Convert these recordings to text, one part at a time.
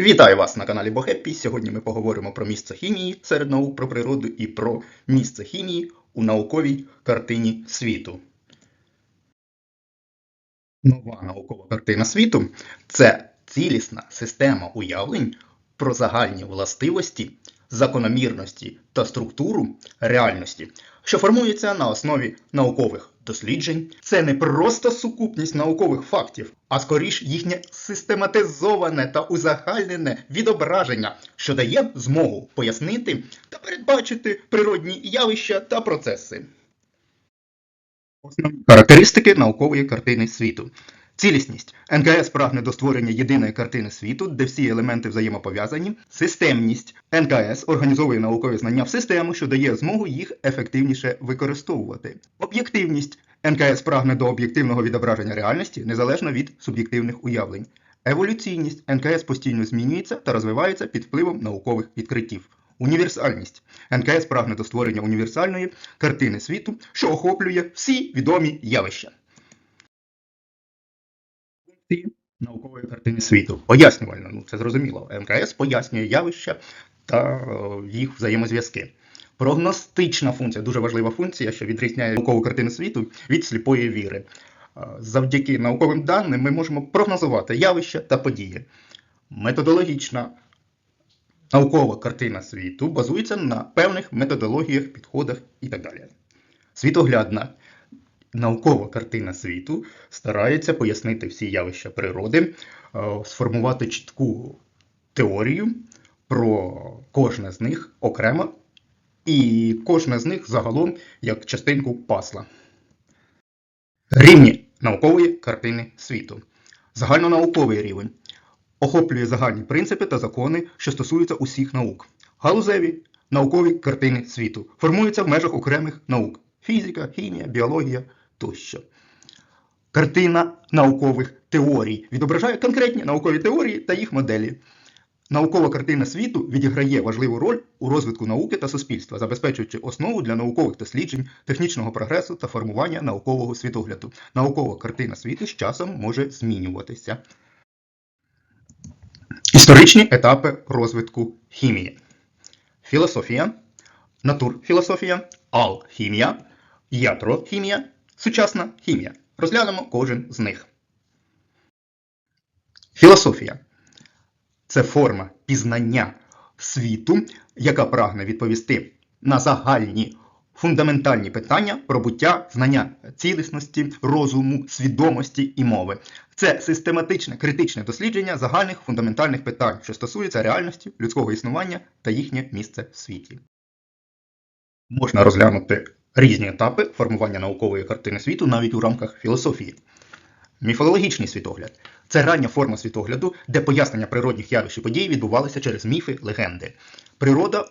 Вітаю вас на каналі Бохеппі. Сьогодні ми поговоримо про місце хімії серед наук про природу і про місце хімії у науковій картині світу. Нова наукова картина світу це цілісна система уявлень про загальні властивості, закономірності та структуру реальності, що формується на основі наукових досліджень. Це не просто сукупність наукових фактів, а скоріш їхнє систематизоване та узагальнене відображення, що дає змогу пояснити та передбачити природні явища та процеси. Характеристики наукової картини світу. Цілісність. НКС прагне до створення єдиної картини світу, де всі елементи взаємопов'язані. Системність. НКС організовує наукові знання в систему, що дає змогу їх ефективніше використовувати. Об'єктивність. НКС прагне до об'єктивного відображення реальності незалежно від суб'єктивних уявлень. Еволюційність. НКС постійно змінюється та розвивається під впливом наукових відкриттів. Універсальність. НКС прагне до створення універсальної картини світу, що охоплює всі відомі явища. Функції наукової картини світу. Пояснювально, ну це зрозуміло. МКС пояснює явища та е, їх взаємозв'язки. Прогностична функція дуже важлива функція, що відрізняє наукову картину світу від сліпої віри. Е, Завдяки науковим даним ми можемо прогнозувати явища та події. Методологічна наукова картина світу базується на певних методологіях, підходах і так далі. Світоглядна наукова картина світу старається пояснити всі явища природи, е, сформувати чітку теорію про кожне з них окремо, і кожне з них загалом як частинку пасла. Рівні наукової картини світу. Загальнонауковий рівень охоплює загальні принципи та закони, що стосуються усіх наук. Галузеві наукові картини світу формуються в межах окремих наук фізика, хімія, біологія тощо. Картина наукових теорій відображає конкретні наукові теорії та їх моделі. Наукова картина світу відіграє важливу роль у розвитку науки та суспільства, забезпечуючи основу для наукових досліджень, технічного прогресу та формування наукового світогляду. Наукова картина світу з часом може змінюватися. Історичні етапи розвитку хімії. Філософія, натурфілософія, алхімія, ятрохімія, сучасна хімія. Розглянемо кожен з них. Філософія це форма пізнання світу, яка прагне відповісти на загальні фундаментальні питання про буття, знання цілісності, розуму, свідомості і мови. Це систематичне критичне дослідження загальних фундаментальних питань, що стосуються реальності, людського існування та їхнє місце в світі. Можна розглянути різні етапи формування наукової картини світу навіть у рамках філософії. Міфологічний світогляд це рання форма світогляду, де пояснення природних явищ і подій відбувалися через міфи, легенди. Природа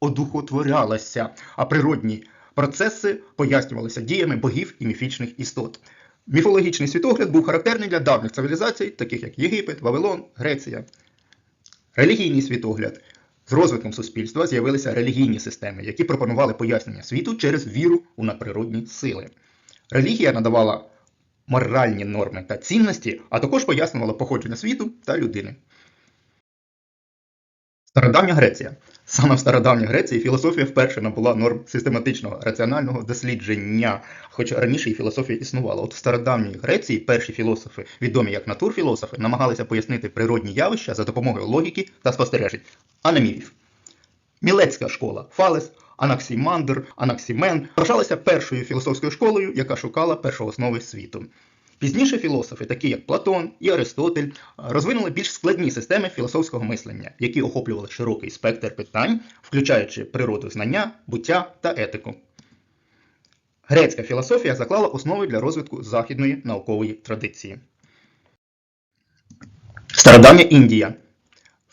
одухотворялася, а природні процеси пояснювалися діями богів і міфічних істот. Міфологічний світогляд був характерний для давніх цивілізацій, таких як Єгипет, Вавилон, Греція. Релігійний світогляд. З розвитком суспільства з'явилися релігійні системи, які пропонували пояснення світу через віру у надприродні сили. Релігія надавала моральні норми та цінності, а також пояснювала походження світу та людини. Стародавня Греція. Саме в стародавній Греції філософія вперше набула норм систематичного раціонального дослідження, хоча раніше і філософія існувала. От в стародавній Греції перші філософи, відомі як натурфілософи, намагалися пояснити природні явища за допомогою логіки та спостережень, а не міфів. Мілецька школа Фалес, Анаксімандр, Анаксімен вважалася першою філософською школою, яка шукала першооснови світу. Пізніше філософи, такі як Платон і Аристотель, розвинули більш складні системи філософського мислення, які охоплювали широкий спектр питань, включаючи природу знання, буття та етику. Грецька філософія заклала основи для розвитку західної наукової традиції. Стародавня Індія.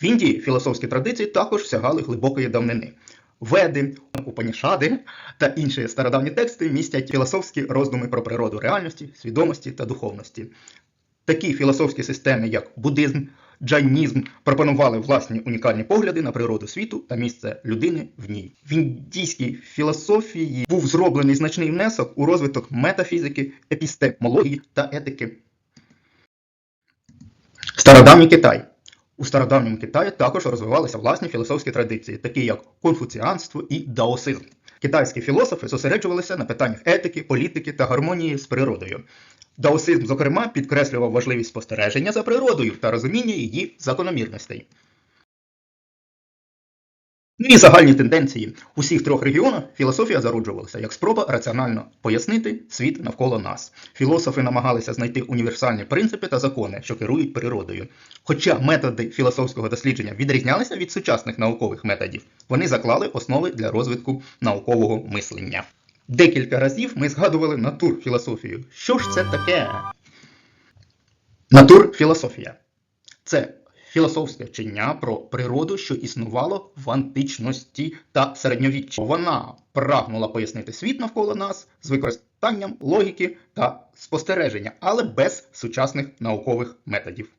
В Індії філософські традиції також сягали глибокої давнини. Веди, Упанішади та інші стародавні тексти містять філософські роздуми про природу реальності, свідомості та духовності. Такі філософські системи, як буддизм, джайнізм, пропонували власні унікальні погляди на природу світу та місце людини в ній. В індійській філософії був зроблений значний внесок у розвиток метафізики, епістемології та етики. Стародавній Китай. У стародавньому Китаї також розвивалися власні філософські традиції, такі як конфуціанство і даосизм. Китайські філософи зосереджувалися на питаннях етики, політики та гармонії з природою. Даосизм, зокрема, підкреслював важливість спостереження за природою та розуміння її закономірностей. Ну і загальні тенденції. У всіх трьох регіонах філософія зароджувалася як спроба раціонально пояснити світ навколо нас. Філософи намагалися знайти універсальні принципи та закони, що керують природою. Хоча методи філософського дослідження відрізнялися від сучасних наукових методів, вони заклали основи для розвитку наукового мислення. Декілька разів ми згадували натурфілософію. Що ж це таке? Натурфілософія це філософське вчення про природу, що існувало в античності та середньовіччі. Вона прагнула пояснити світ навколо нас з використанням логіки та спостереження, але без сучасних наукових методів.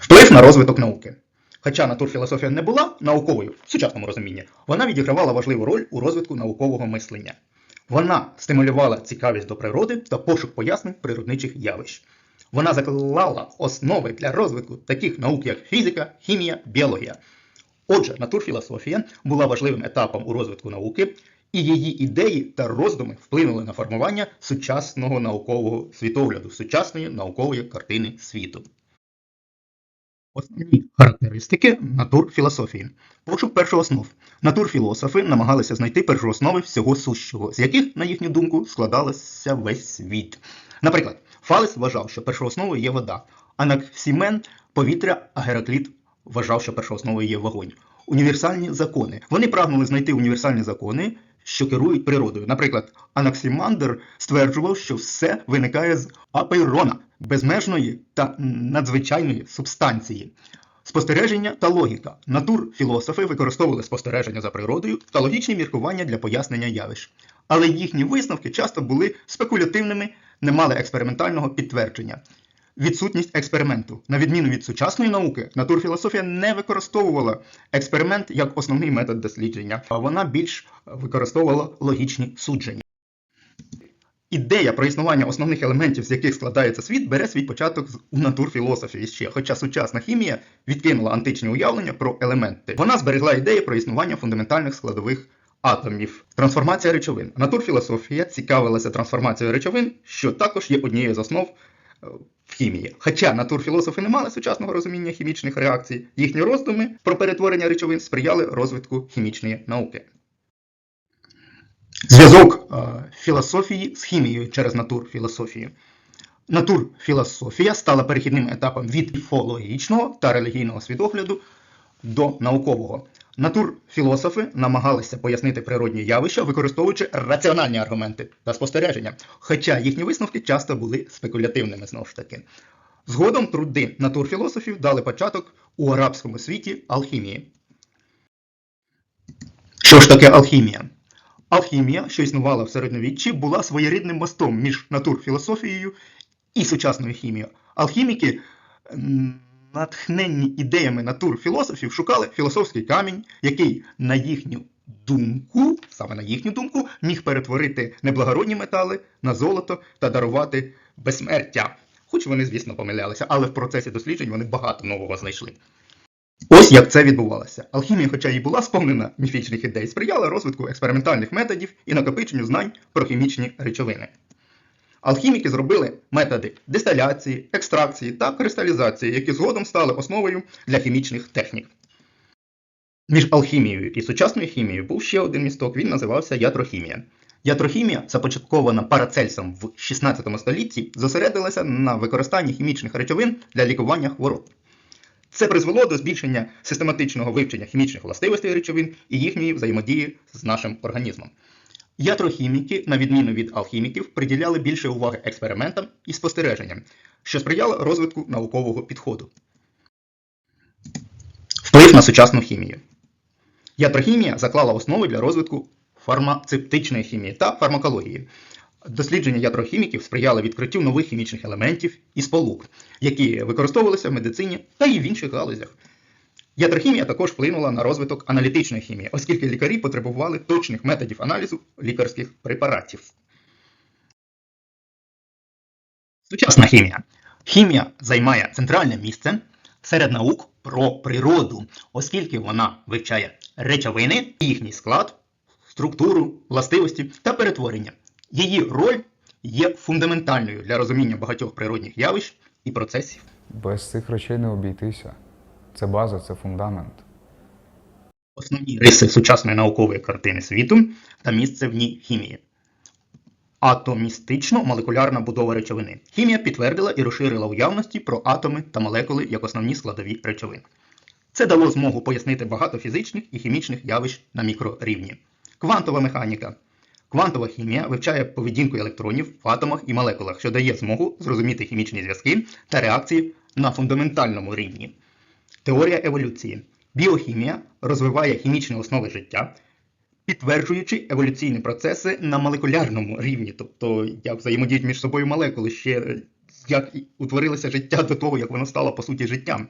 Вплив на розвиток науки. Хоча натурфілософія не була науковою в сучасному розумінні, вона відігравала важливу роль у розвитку наукового мислення. Вона стимулювала цікавість до природи та пошук пояснень природничих явищ. Вона заклала основи для розвитку таких наук, як фізика, хімія, біологія. Отже, натурфілософія була важливим етапом у розвитку науки, і її ідеї та роздуми вплинули на формування сучасного наукового світогляду, сучасної наукової картини світу. Основні характеристики натурфілософії. Пошук першооснов. Натурфілософи намагалися знайти першооснови всього сущого, з яких, на їхню думку, складалося весь світ. Наприклад, Фалес вважав, що першоосновою є вода, Анаксімен – повітря, а Геракліт вважав, що першоосновою є вогонь. Універсальні закони. Вони прагнули знайти універсальні закони, що керують природою. Наприклад, Анаксімандр стверджував, що все виникає з апейрона, безмежної та надзвичайної субстанції. Спостереження та логіка. Натурфілософи використовували спостереження за природою та логічні міркування для пояснення явищ. Але їхні висновки часто були спекулятивними, не мали експериментального підтвердження. Відсутність експерименту. На відміну від сучасної науки, натурфілософія не використовувала експеримент як основний метод дослідження, а вона більш використовувала логічні судження. Ідея про існування основних елементів, з яких складається світ, бере свій початок у натурфілософії ще, хоча сучасна хімія відкинула античні уявлення про елементи. Вона зберегла ідею про існування фундаментальних складових атомів. Трансформація речовин. Натурфілософія цікавилася трансформацією речовин, що також є однією з основ е, в хімії. Хоча натурфілософи не мали сучасного розуміння хімічних реакцій, їхні роздуми про перетворення речовин сприяли розвитку хімічної науки. Зв'язок е, філософії з хімією через натурфілософію. Натурфілософія стала перехідним етапом від міфологічного та релігійного світогляду до наукового. Натурфілософи намагалися пояснити природні явища, використовуючи раціональні аргументи та спостереження, хоча їхні висновки часто були спекулятивними знову ж таки. Згодом труди натурфілософів дали початок у арабському світі алхімії. Що ж таке алхімія? Алхімія, що існувала в середньовіччі, була своєрідним мостом між натурфілософією і сучасною хімією. Алхіміки, натхненні ідеями натурфілософів, шукали філософський камінь, який, на їхню думку, саме на їхню думку, міг перетворити неблагородні метали на золото та дарувати безсмертя. Хоч вони, звісно, помилялися, але в процесі досліджень вони багато нового знайшли. Ось як це відбувалося. Алхімія, хоча і була сповнена міфічних ідей, сприяла розвитку експериментальних методів і накопиченню знань про хімічні речовини. Алхіміки зробили методи дистиляції, екстракції та кристалізації, які згодом стали основою для хімічних технік. Між алхімією і сучасною хімією був ще один місток, він називався ятрохімія. Ятрохімія, започаткована Парацельсом в 16 столітті, зосередилася на використанні хімічних речовин для лікування хвороб. Це призвело до збільшення систематичного вивчення хімічних властивостей речовин і їхньої взаємодії з нашим організмом. Ятрохіміки, на відміну від алхіміків, приділяли більше уваги експериментам і спостереженням, що сприяло розвитку наукового підходу. Вплив на сучасну хімію. Ятрохімія заклала основи для розвитку фармацевтичної хімії та фармакології. Дослідження ятрохіміків сприяли відкриттю нових хімічних елементів і сполук, які використовувалися в медицині та і в інших галузях. Ятрохімія також вплинула на розвиток аналітичної хімії, оскільки лікарі потребували точних методів аналізу лікарських препаратів. Сучасна хімія. Хімія займає центральне місце серед наук про природу, оскільки вона вивчає речовини, їхній склад, структуру, властивості та перетворення. Її роль є фундаментальною для розуміння багатьох природних явищ і процесів. Без цих речей не обійтися. Це база, це фундамент. Основні риси сучасної наукової картини світу та місце в ній хімії. Атомістично-молекулярна будова речовини. Хімія підтвердила і розширила уявності про атоми та молекули як основні складові речовин. Це дало змогу пояснити багато фізичних і хімічних явищ на мікрорівні. Квантова механіка. Квантова хімія вивчає поведінку електронів в атомах і молекулах, що дає змогу зрозуміти хімічні зв'язки та реакції на фундаментальному рівні. Теорія еволюції. Біохімія розвиває хімічні основи життя, підтверджуючи еволюційні процеси на молекулярному рівні, тобто як взаємодіють між собою молекули, ще е, як утворилося життя до того, як воно стало по суті життям.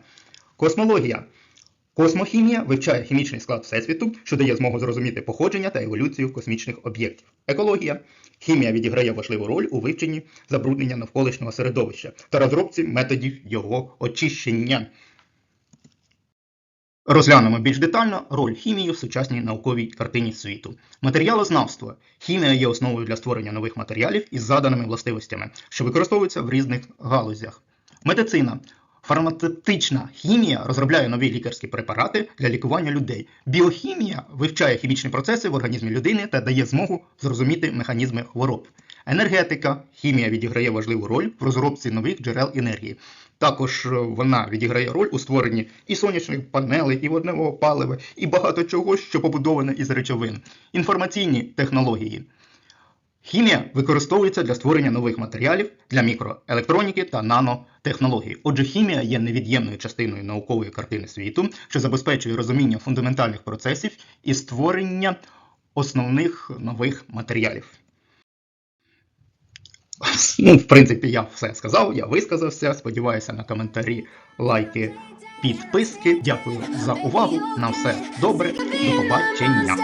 Космологія. Космохімія вивчає хімічний склад Всесвіту, що дає змогу зрозуміти походження та еволюцію космічних об'єктів. Екологія. Хімія відіграє важливу роль у вивченні забруднення навколишнього середовища та розробці методів його очищення. Розглянемо більш детально роль хімії в сучасній науковій картині світу. Матеріалознавство. Хімія є основою для створення нових матеріалів із заданими властивостями, що використовуються в різних галузях. Медицина. Фармацевтична хімія розробляє нові лікарські препарати для лікування людей. Біохімія вивчає хімічні процеси в організмі людини та дає змогу зрозуміти механізми хвороб. Енергетика. Хімія відіграє важливу роль в розробці нових джерел енергії. Також е, вона відіграє роль у створенні і сонячних панелей, і водневого палива, і багато чого, що побудоване із речовин. Інформаційні технології. Хімія використовується для створення нових матеріалів для мікроелектроніки та нанотехнологій. Отже, хімія є невід'ємною частиною наукової картини світу, що забезпечує розуміння фундаментальних процесів і створення основних нових матеріалів. Ну, в принципі, я все сказав, я висказався. Сподіваюся на коментарі, лайки, підписки. Дякую за увагу. На все добре. До побачення.